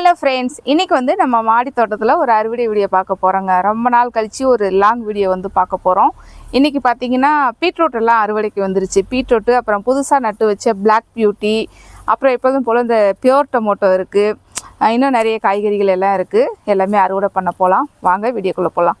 Hello friends இன்னைக்கு வந்து நம்ம மாடி தோட்டத்தில் ஒரு அறுவடை வீடியோ பார்க்க போகிறோங்க ரொம்ப நாள் கழித்து ஒரு லாங் வீடியோ வந்து பார்க்க போகிறோம் இன்றைக்கி பார்த்தீங்கன்னா பீட்ரூட் எல்லாம் அறுவடைக்கு வந்துருச்சு. பீட்ரூட்டு அப்புறம் புதுசாக நட்டு வச்ச பிளாக் பியூட்டி அப்புறம் எப்போதும் போல் இந்த பியோர் டொமோட்டோ இருக்குது இன்னும் நிறைய காய்கறிகள் எல்லாம் இருக்குது எல்லாமே அறுவடை பண்ண போகலாம் வாங்க வீடியோக்குள்ளே போகலாம்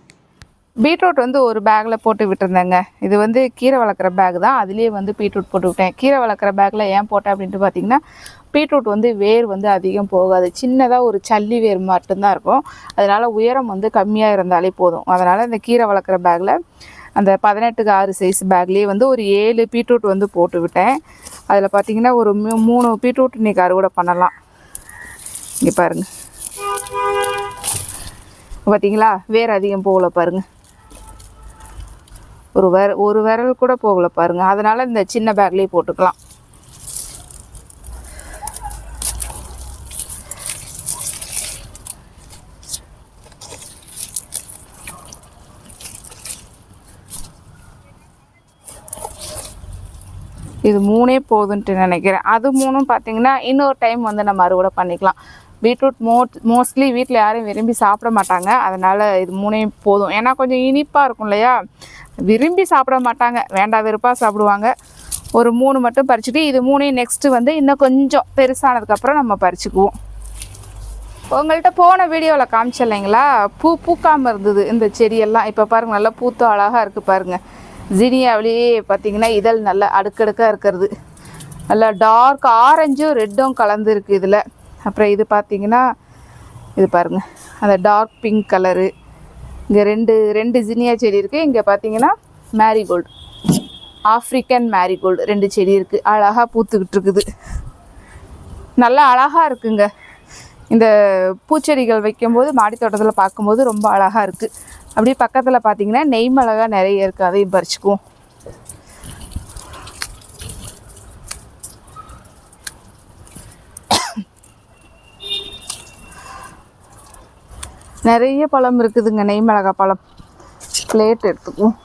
பீட்ரூட் வந்து ஒரு பேக்கில் போட்டு விட்டுருந்தேங்க. இது வந்து கீரை வளர்க்குற பேக் தான். அதுலேயே வந்து பீட்ரூட் போட்டு விட்டேன். கீரை வளர்க்குற பேக்கில் ஏன் போட்டேன் அப்படின்ட்டு பார்த்தீங்கன்னா பீட்ரூட் வந்து வேர் வந்து அதிகம் போகாது. சின்னதாக ஒரு சல்லி வேர் மட்டும்தான் இருக்கும். அதனால் உயரம் வந்து கம்மியாக இருந்தாலே போதும். அதனால் இந்த கீரை வளர்க்குற பேக்கில் அந்த பதினெட்டுக்கு ஆறு சைஸ் பேக்லேயே வந்து ஒரு ஏழு பீட்ரூட் வந்து போட்டு விட்டேன். அதில் பார்த்தீங்கன்னா ஒரு மூ- மூணு பீட்ரூட் இன்றைக்கி அறுவடை பண்ணலாம். இங்கே பாருங்கள் பார்த்தீங்களா வேர் அதிகம் போகல பாருங்கள் ஒரு விர ஒரு விரல் கூட போகல பாருங்க. அதனால இந்த சின்ன பேக்லேயே போட்டுக்கலாம். இது மூணே போதுன்ட்டு நினைக்கிறேன். அது மூணும் பார்த்தீங்கன்னா இன்னொரு டைம் வந்து நம்ம அறுவடை பண்ணிக்கலாம். பீட்ரூட் மோ மோஸ்ட்லி வீட்டில் யாரும் விரும்பி சாப்பிட மாட்டாங்க. அதனால் இது மூணே போதும். ஏன்னா கொஞ்சம் இனிப்பாக இருக்கும் இல்லையா? விரும்பி சாப்பிட மாட்டாங்க. வேண்டாம் வெறுப்பாக சாப்பிடுவாங்க. ஒரு மூணு மட்டும் பறிச்சுட்டு இது மூணையும் நெக்ஸ்ட்டு வந்து இன்னும் கொஞ்சம் பெருசானதுக்கப்புறம் நம்ம பறிச்சுக்குவோம். உங்கள்கிட்ட போன வீடியோவில் காமிச்சேன் இல்லைங்களா? பூ பூக்காமல் இருந்தது இந்த செடியெல்லாம். இப்போ பாருங்கள் நல்லா பூத்து அழகாக இருக்குது பாருங்கள் ஜினியாவிலேயே பார்த்தீங்கன்னா இதழ் நல்லா அடுக்கடுக்காக இருக்கிறது. நல்லா டார்க் ஆரஞ்சும் ரெட்டும் கலந்துருக்கு இதில். அப்புறம் இது பார்த்திங்கன்னா இது பாருங்க அந்த டார்க் பிங்க் கலரு இங்கே ரெண்டு ரெண்டு ஜினியா செடி இருக்குது இங்கே பார்த்தீங்கன்னா மேரிகோல்டு ஆஃப்ரிக்கன் மேரிகோல்டு ரெண்டு செடி இருக்குது அழகாக பூத்துக்கிட்டு இருக்குது. நல்லா அழகாக இருக்குங்க. இந்த பூச்செடிகள் வைக்கும்போது மாடி தோட்டத்தில் பார்க்கும்போது ரொம்ப அழகாக இருக்குது அப்படியே பக்கத்தில் பார்த்தீங்கன்னா நெய் மிளகா நிறைய இருக்குது அதையும் பறிச்சுக்குவோம். நிறைய பழம் இருக்குதுங்க நெய் மிளகா பழம். பிளேட் எடுத்துக்குவோம்.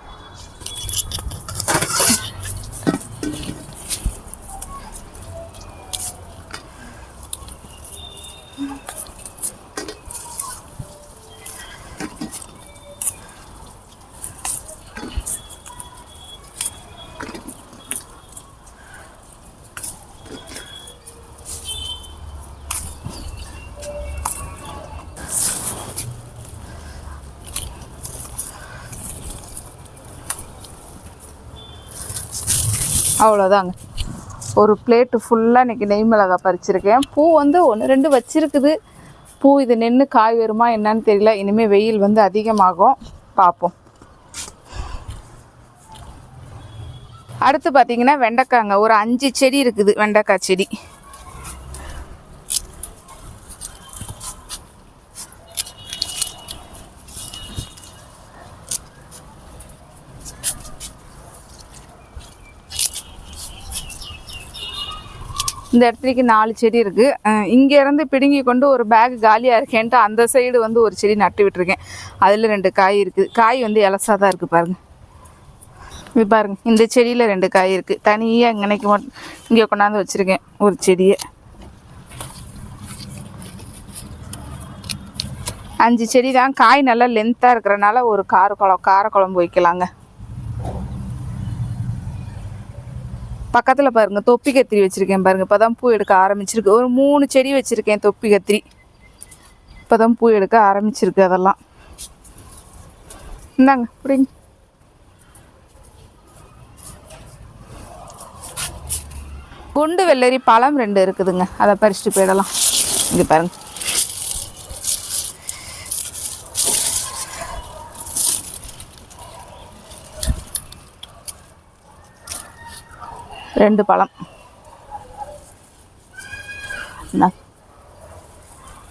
அவ்வளோதாங்க ஒரு பிளேட்டு ஃபுல்லாக இன்றைக்கி நெய் மிளகாய் பறிச்சிருக்கேன். பூ வந்து ஒன்று ரெண்டு வச்சுருக்குது. பூ இது நின்று காய் வருமா என்னன்னு தெரியல. இனிமேல் வெயில் வந்து அதிகமாகும். பார்ப்போம் அடுத்து பார்த்தீங்கன்னா வெண்டைக்காங்க. ஒரு அஞ்சு செடி இருக்குது வெண்டைக்காய் செடி. இந்த இடத்துக்கு நாலு செடி இருக்குது இங்கேருந்து பிடுங்கி கொண்டு ஒரு பேக் காலியாக இருக்கேன்ட்டு அந்த சைடு வந்து ஒரு செடி நட்டு விட்டுருக்கேன். அதில் ரெண்டு காய் இருக்குது காய் வந்து இலசாக தான் இருக்குது பாருங்கள் இது பாருங்கள் இந்த செடியில் ரெண்டு காய் இருக்குது தனியாக இங்கனைக்கு மட்டும் இங்கே கொண்டாந்து வச்சுருக்கேன் ஒரு செடியை. அஞ்சு செடி தான் காய் நல்லா லென்த்தாக இருக்கிறனால ஒரு கார குழம்பு கார குழம்பு வைக்கலாங்க. பக்கத்தில் பாருங்க தொப்பி கத்திரி வச்சுருக்கேன் பாருங்க. இப்போ தான் பூ எடுக்க ஆரம்பிச்சிருக்கு. ஒரு மூணு செடி வச்சுருக்கேன் தொப்பி கத்திரி. இப்போ தான் பூ எடுக்க ஆரம்பிச்சிருக்கு அதெல்லாம். இந்தாங்க பிடிங்க. குண்டு வெள்ளரி பழம் ரெண்டு இருக்குதுங்க. அதை பறிச்சுட்டு போயிடலாம். இங்கே பாருங்கள் ரெண்டு பழம்.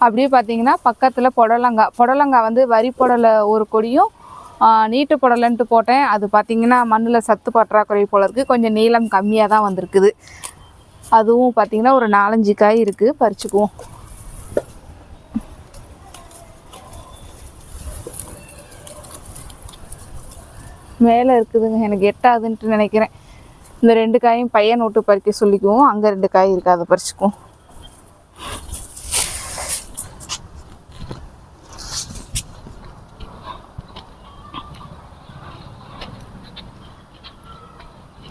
அப்படியே பார்த்தீங்கன்னா பக்கத்தில் புடலங்காய் புடலங்காய் வந்து வரி புடலை ஒரு கொடியும் நீட்டு புடலன்ட்டு போட்டேன். அது பார்த்திங்கன்னா மண்ணில் சத்து பற்றாக்குறை போல இருக்குது கொஞ்சம் நீளம் கம்மியாக தான் வந்திருக்குது. அதுவும் பார்த்திங்கன்னா ஒரு நாலஞ்சு காய் இருக்குது பறிச்சுக்குவோம். மேலே இருக்குதுங்க. எனக்கு எட்டாதுன்ட்டு நினைக்கிறேன். இந்த ரெண்டு காயும் பையன் விட்டு பறிக்க சொல்லிக்குவோம். அங்கே ரெண்டு காய் இருக்குது அதை பறிச்சுக்குவோம்.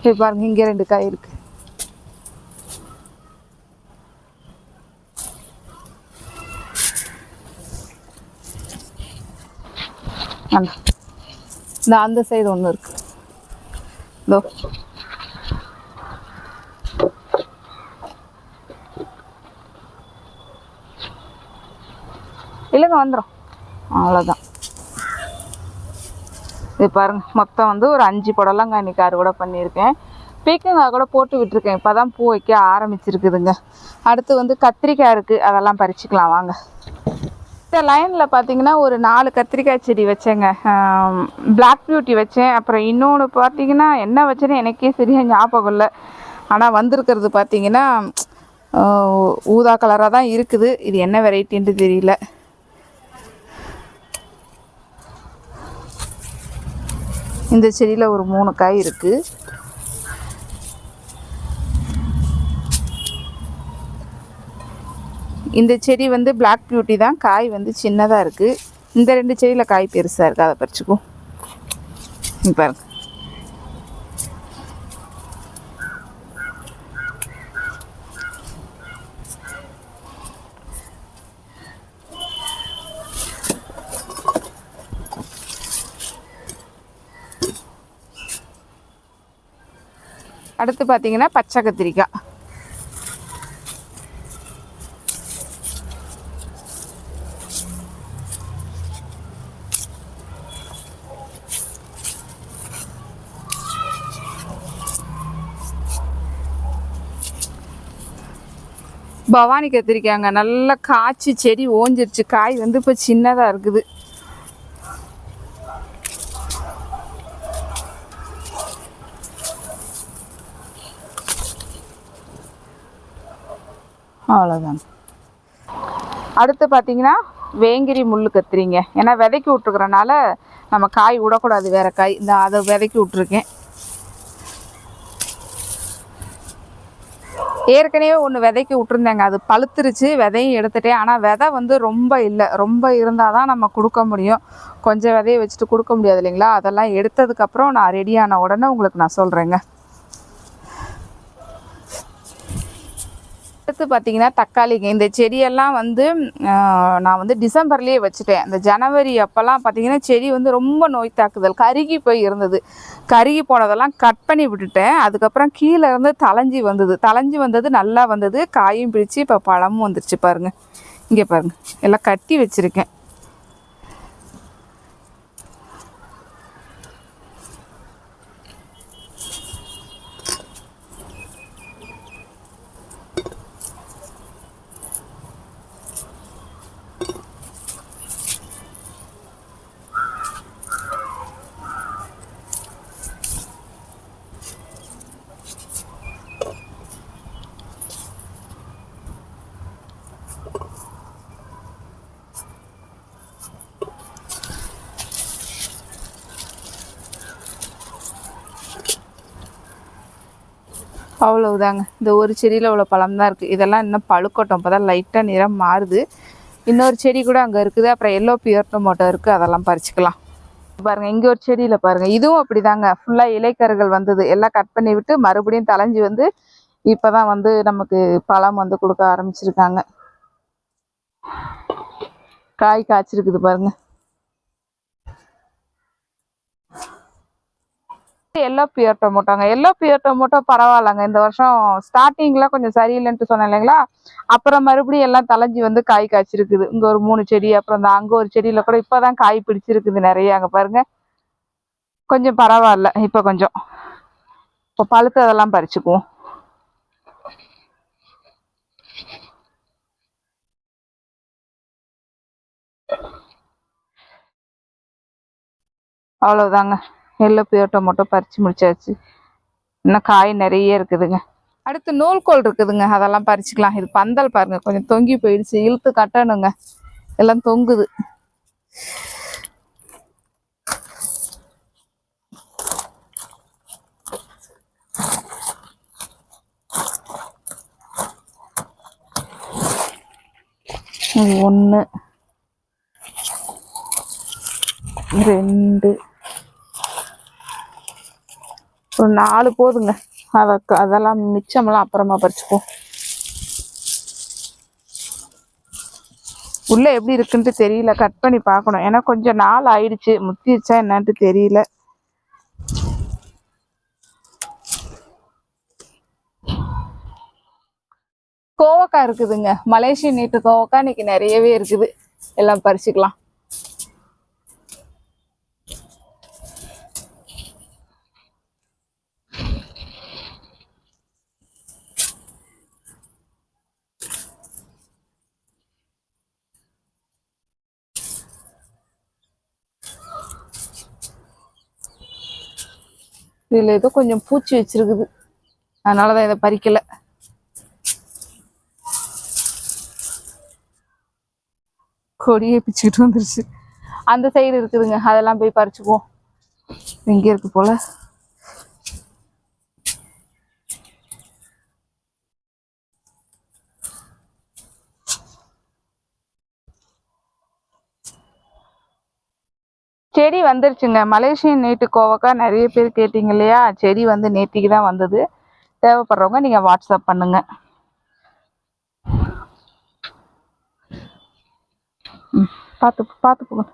சரி பாருங்க இங்கே ரெண்டு காய் இருக்கு. அந்த இந்த அந்த சைடு ஒன்று இருக்கு. இதோ. இல்லைங்க வந்துடும் அவ்வளோதான் இது பாருங்க மொத்தம் வந்து ஒரு அஞ்சு புடலங்காய் இன்றைக்கி அறுவடை பண்ணியிருக்கேன். பீக்கங்காய் கூட போட்டு விட்டுருக்கேன். இப்போ தான் பூ வைக்க ஆரம்பிச்சிருக்குதுங்க. அடுத்து வந்து கத்திரிக்காய் இருக்குது அதெல்லாம் பறிச்சுக்கலாம் வாங்க. இந்த லைனில் பார்த்தீங்கன்னா ஒரு நாலு கத்திரிக்காய் செடி வச்சேங்க. பிளாக் பியூட்டி வச்சேன். அப்புறம் இன்னொன்று பார்த்தீங்கன்னா என்ன வச்சேன்னு எனக்கே சரியாக ஞாபகம் இல்லை. ஆனால் வந்திருக்கிறது பார்த்தீங்கன்னா ஊதா கலராக தான் இருக்குது. இது என்ன வெரைட்டின்ட்டு தெரியல. இந்த செடியில் ஒரு மூணு காய் இருக்குது இந்த செடி வந்து பிளாக் பியூட்டி தான். காய் வந்து சின்னதாக இருக்குது இந்த ரெண்டு செடியில் காய் பெருசாக இருக்குது அதை பறிச்சுக்கும் பாருங்கள் அடுத்து பார்த்தீங்கன்னா பச்சை கத்திரிக்காய். பவானி கத்திரிக்காங்க நல்லா காய்ச்சி செடி ஓஞ்சிருச்சு. காய் வந்து இப்போ சின்னதாக இருக்குது. அவ்வளோதான் அடுத்து பார்த்தீங்கன்னா வேங்கிரி முள் கத்திரிங்க ஏன்னா விதைக்கி விட்டுருக்குறனால நம்ம காய் விடக்கூடாது வேற காய். இந்த அதை விதைக்கி விட்ருக்கேன் ஏற்கனவே ஒன்று விதைக்கி விட்டுருந்தேங்க. அது பழுத்துருச்சு விதையும் எடுத்துட்டேன். ஆனால் விதை வந்து ரொம்ப இல்லை. ரொம்ப இருந்தால் தான் நம்ம கொடுக்க முடியும். கொஞ்சம் விதையை வச்சுட்டு கொடுக்க முடியாது இல்லைங்களா? அதெல்லாம் எடுத்ததுக்கப்புறம் நான் ரெடியான உடனே உங்களுக்கு நான் சொல்கிறேங்க அடுத்து பார்த்தீங்கன்னா தக்காளிங்க. இந்த செடியெல்லாம் வந்து நான் வந்து டிசம்பர்லேயே வச்சுட்டேன். இந்த ஜனவரி அப்போல்லாம் பார்த்தீங்கன்னா செடி வந்து ரொம்ப நோய் தாக்குதல். கருகி போய் இருந்தது. கருகி போனதெல்லாம் கட் பண்ணி விட்டுட்டேன். அதுக்கப்புறம் கீழே இருந்து தலைஞ்சி வந்தது. தலைஞ்சி வந்தது நல்லா வந்தது. காயும் பிடிச்சி இப்போ பழமும் வந்துருச்சு பாருங்கள் இங்கே பாருங்கள் எல்லாம் கட்டி வச்சுருக்கேன். அவ்வளவுதாங்க இந்த ஒரு செடியில் அவ்வளோ பழம் தான் இருக்குது இதெல்லாம் இன்னும் பழுக்கட்டும். இப்போ தான் லைட்டாக நிறம் மாறுது. இன்னொரு செடி கூட அங்கே இருக்குது. அப்புறம் எல்லோ பியூர் டொமோட்டோ இருக்குது அதெல்லாம் பறிச்சுக்கலாம். பாருங்கள் இங்கே ஒரு செடியில் பாருங்கள் இதுவும் அப்படிதாங்க. ஃபுல்லாக இலைக்கருகள் வந்தது. எல்லாம் கட் பண்ணி விட்டு மறுபடியும் தலைஞ்சி வந்து இப்போ தான் வந்து நமக்கு பழம் வந்து கொடுக்க ஆரம்பிச்சிருக்காங்க. காய் காய்ச்சிருக்குது பாருங்கள் எல்லோ பியர் டொமோட்டோங்க எல்லோ பியர் டொமோட்டோ பரவாயில்லங்க. இந்த வருஷம் ஸ்டார்டிங்கில் கொஞ்சம் சரியில்லைன்ட்டு சொன்னேன் இல்லைங்களா? அப்புறம் மறுபடியும் எல்லாம் தலைஞ்சி வந்து காய் காய்ச்சிருக்குது. இங்க ஒரு மூணு செடி அப்புறம் இந்த அங்க ஒரு செடியில கூட இப்பதான் காய் பிடிச்சிருக்குது நிறைய அங்க பாருங்க. கொஞ்சம் பரவாயில்ல. இப்ப கொஞ்சம். இப்போ பழுத்ததெல்லாம் பறிச்சுக்குவோம். அவ்வளோதாங்க எல்லோ பியூர் டொமேட்டோ பறித்து முடிச்சாச்சு. இன்னும் காய் நிறைய இருக்குதுங்க. அடுத்து நூல்கோல் இருக்குதுங்க. அதெல்லாம் பறிச்சுக்கலாம். இது பந்தல் பாருங்க. கொஞ்சம் தொங்கி போயிடுச்சு. இழுத்து கட்டணுங்க. எல்லாம் தொங்குது. ஒன்று ரெண்டு. ஒரு நாலு போதுங்க. அதை அதெல்லாம் மிச்சமெல்லாம் அப்புறமா பறிச்சுப்போம். உள்ளே எப்படி இருக்குன்ட்டு தெரியல. கட் பண்ணி பார்க்கணும். ஏன்னா கொஞ்சம் நாள் ஆயிடுச்சு. முத்திடுச்சா என்னான்ட்டு தெரியல. கோவக்காய் இருக்குதுங்க. மலேசிய நீட்டு கோவக்காய் இன்னைக்கு நிறையவே இருக்குது. எல்லாம் பறிச்சுக்கலாம். இதில் ஏதோ கொஞ்சம் பூச்சி வச்சிருக்குது. அதனாலதான் இதை பறிக்கல. கொடியே பிச்சுக்கிட்டு வந்துருச்சு. அந்த சைடு இருக்குதுங்க. அதெல்லாம் போய் பறிச்சுக்குவோம். இங்கே இருக்கு போல. செடி வந்துருச்சுங்க. மலேசியன் நீட்டு கோவக்காய் நிறைய பேர் கேட்டீங்க இல்லையா? செடி வந்து நேத்திக்கு தான் வந்தது. தேவைப்படுறவங்க நீங்கள் வாட்ஸ்அப் பண்ணுங்க. ம், பார்த்து பார்த்து போங்க.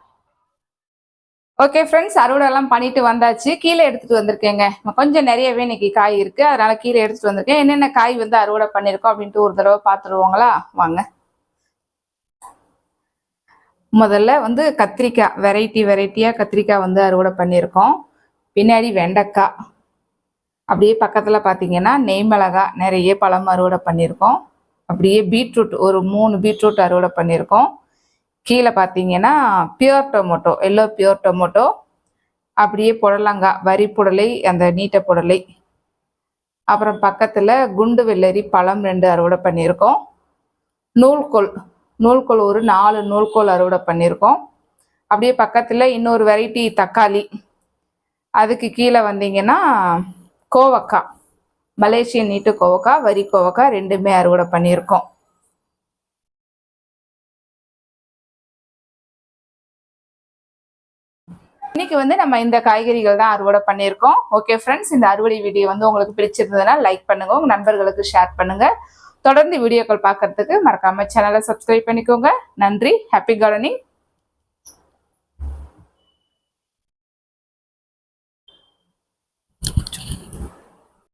ஓகே ஃப்ரெண்ட்ஸ் அறுவடைலாம் பண்ணிட்டு வந்தாச்சு. கீழே எடுத்துட்டு வந்திருக்கேங்க. கொஞ்சம் நிறையவே இன்னைக்கு காய் இருக்கு. அதனால கீழே எடுத்துட்டு வந்திருக்கேன். என்னென்ன காய் வந்து அறுவடை பண்ணியிருக்கோம் அப்படின்ட்டு ஒரு தடவை பார்த்துருவோங்களா? வாங்க. முதல்ல வந்து கத்திரிக்காய் வெரைட்டி வெரைட்டியாக கத்திரிக்காய் வந்து அறுவடை பண்ணியிருக்கோம். பின்னாடி வெண்டைக்காய். அப்படியே பக்கத்தில் பார்த்தீங்கன்னா நெய் மிளகா நிறைய பழம் அறுவடை பண்ணியிருக்கோம். அப்படியே பீட்ரூட் ஒரு மூணு பீட்ரூட் அறுவடை பண்ணியிருக்கோம். கீழே பார்த்தீங்கன்னா pure tomato yellow pure tomato அப்படியே புடலங்காய் வரி புடலை அந்த நீட்ட புடலை. அப்புறம் பக்கத்தில் குண்டு வெள்ளரி பழம் ரெண்டு அறுவடை பண்ணியிருக்கோம். நூல்கோல் நூல்கோல் ஒரு நாலு நூல்கோல் அறுவடை பண்ணியிருக்கோம். அப்படியே பக்கத்தில் இன்னொரு வெரைட்டி தக்காளி. அதுக்கு கீழே வந்தீங்கன்னா கோவக்காய் மலேசியன் நீட்டு கோவக்காய் வரி கோவக்காய் ரெண்டுமே அறுவடை பண்ணியிருக்கோம். இன்னைக்கு வந்து நம்ம இந்த காய்கறிகள் தான் அறுவடை பண்ணியிருக்கோம். ஓகே ஃப்ரெண்ட்ஸ் இந்த அறுவடை வீடியோ வந்து உங்களுக்கு பிடிச்சிருந்ததுன்னா லைக் பண்ணுங்க. உங்க நண்பர்களுக்கு ஷேர் பண்ணுங்க. தொடர்ந்து வீடியோக்கள் பார்க்கறதுக்கு மறக்காம சேனலை சப்ஸ்கிரைப் பண்ணிக்கோங்க. நன்றி. Happy gardening